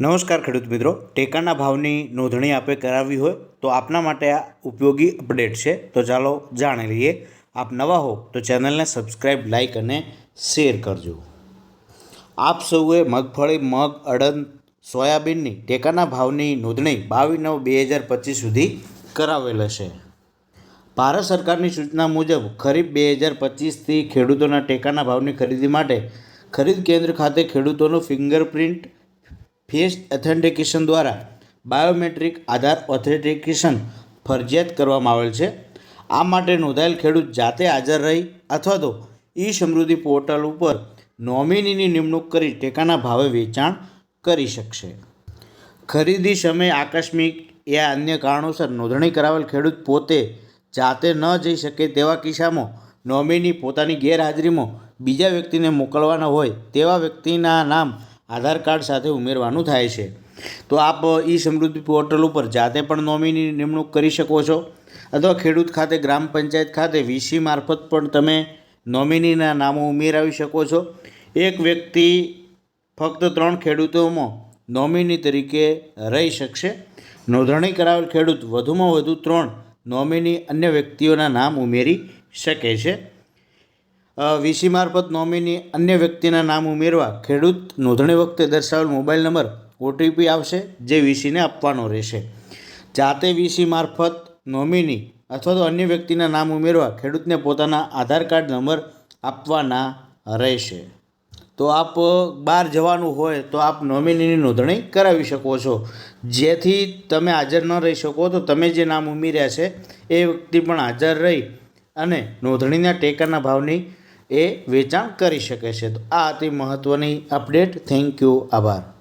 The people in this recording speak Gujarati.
નમસ્કાર ખેડૂત મિત્રો. ટેકાના ભાવની નોંધણી આપે કરાવવી હોય તો આપના માટે આ ઉપયોગી અપડેટ છે. તો ચાલો જાણી લઈએ. આપ નવા હો તો ચેનલને સબસ્ક્રાઈબ લાઇક અને શેર કરજો. આપ સૌએ મગફળી, મગ, અડદ, સોયાબીનની ટેકાના ભાવની નોંધણી બાવીસ નવ બે હજાર પચીસ સુધી કરાવેલ હશે ભારત સરકારની સૂચના મુજબ ખરીફ બે હજાર પચીસથી ખેડૂતોના ટેકાના ભાવની ખરીદી માટે ખરીદ કેન્દ્ર ખાતે ખેડૂતોનું ફિંગરપ્રિન્ટ ફેસ ઓથેન્ટિકેશન દ્વારા બાયોમેટ્રિક આધાર ઓથેન્ટિકેશન ફરજિયાત કરવામાં આવેલ છે. આ માટે નોંધાયેલ ખેડૂત જાતે હાજર રહી અથવા તો ઈ સમૃદ્ધિ પોર્ટલ ઉપર નોમિનીની નિમણૂક કરી ટેકાના ભાવે વેચાણ કરી શકશે. ખરીદી સમયે આકસ્મિક યા અન્ય કારણોસર નોંધણી કરાવેલ ખેડૂત પોતે જાતે ન જઈ શકે તેવા કિસ્સામાં નોમિની પોતાની ગેરહાજરીમાં બીજા વ્યક્તિને મોકલવાના હોય તેવા વ્યક્તિના નામ આધાર કાર્ડ સાથે ઉમેરવાનું થાય છે. તો આપ ઈ સમૃદ્ધિ પોર્ટલ ઉપર જાતે પણ નોમિની નિમણૂક કરી શકો છો. અથવા ખેડૂત ખાતે, ગ્રામ પંચાયત ખાતે, વીસી મારફત પણ તમે નોમિનીના નામો ઉમેરાવી શકો છો. એક વ્યક્તિ ફક્ત ત્રણ ખેડૂતોમાં નોમિની તરીકે રહી શકશે. નોંધણી કરાવેલ ખેડૂત વધુમાં વધુ ત્રણ નોમિની અન્ય વ્યક્તિઓના નામ ઉમેરી શકે છે. વીસી મારફત નોમિની અન્ય વ્યક્તિના નામ ઉમેરવા ખેડૂત નોંધણી વખતે દર્શાવેલ મોબાઈલ નંબર ઓટીપી આવશે, જે વીસીને આપવાનો રહેશે. જાતે વીસી મારફત નોમિની અથવા તો અન્ય વ્યક્તિના નામ ઉમેરવા ખેડૂતને પોતાના આધાર કાર્ડ નંબર આપવાના રહેશે. તો આપ બહાર જવાનું હોય તો આપ નોમિનીની નોંધણી કરાવી શકો છો. જેથી તમે હાજર ન રહી શકો તો તમે જે નામ ઉમેર્યા છે, એ વ્યક્તિ પણ હાજર રહી અને નોંધણીના ટેકાના ભાવની એ વેચાણ કરી શકે છે. તો આ હતી મહત્ત્વની અપડેટ થેન્ક યુ આભાર.